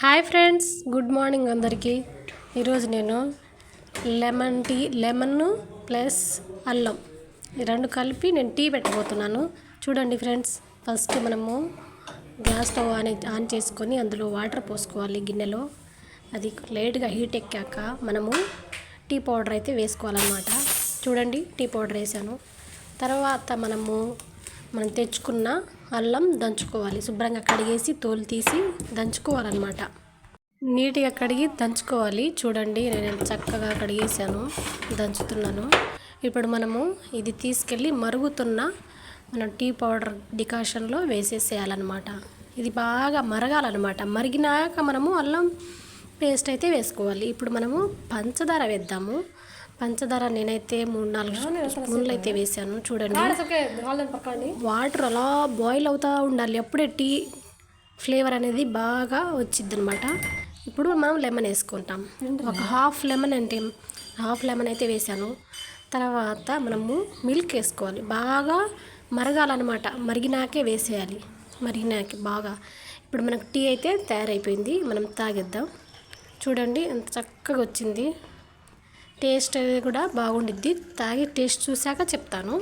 Hi friends good morning అందరికీ. ఈరోజు నేను లెమన్ టీ లెమన్ ప్లస్ అల్లం ఈ రెండు కలిపి నేను టీ పెట్టబోతున్నాను. చూడండి ఫ్రెండ్స్ ఫస్ట్ మనము గ్యాస్ స్టవ్ ఆన్ ఆన్ చేసుకొని అందులో వాటర్ పోసుకోవాలి గిన్నెలో. అది లేట్గా హీట్ ఎక్కాక మనము టీ పౌడర్ అయితే వేసుకోవాలన్నమాట. చూడండి టీ పౌడర్ వేసాను. తర్వాత మనము మనం తెచ్చుకున్న అల్లం దంచుకోవాలి. శుభ్రంగా కడిగేసి తోలు తీసి దంచుకోవాలన్నమాట. నీట్గా కడిగి దంచుకోవాలి. చూడండి నేను చక్కగా కడిగేసాను దంచుతున్నాను. ఇప్పుడు మనము ఇది తీసుకెళ్ళి మరుగుతున్న మనం టీ పౌడర్ డికాషన్లో వేసేసేయాలన్నమాట. ఇది బాగా మరగాలన్నమాట. మరిగినాక మనము అల్లం పేస్ట్ అయితే వేసుకోవాలి. ఇప్పుడు మనము పంచదార వేద్దాము. పంచదార నేనైతే మూడు నాలుగు స్పూన్లు అయితే వేసాను. చూడండి. వాటర్ అలా బాయిల్ అవుతూ ఉండాలి. అప్పుడే టీ ఫ్లేవర్ అనేది బాగా వచ్చింది అనమాట ఇప్పుడు మనం లెమన్ వేసుకుంటాం. ఒక హాఫ్ లెమన్ అంటే హాఫ్ లెమన్ అయితే వేసాను. తర్వాత మనము మిల్క్ వేసుకోవాలి. బాగా మరగాలన్నమాట. మరిగినాకే వేసేయాలి. మరిగినాకే బాగా. ఇప్పుడు మనకు టీ అయితే తయారైపోయింది. మనం తాగేద్దాం. చూడండి ఎంత చక్కగా వచ్చింది. టేస్ట్ అనేది కూడా బాగుండిద్ది. తాగి టేస్ట్ చూశాక చెప్తాను.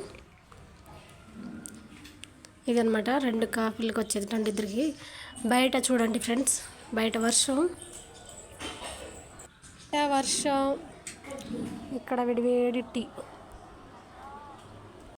ఇదనమాట రెండు కాఫీలకు వచ్చేది రెండు ఇద్దరికి. బయట చూడండి ఫ్రెండ్స్ బయట వర్షం. వర్షం. ఇక్కడ విడివేడి టీ.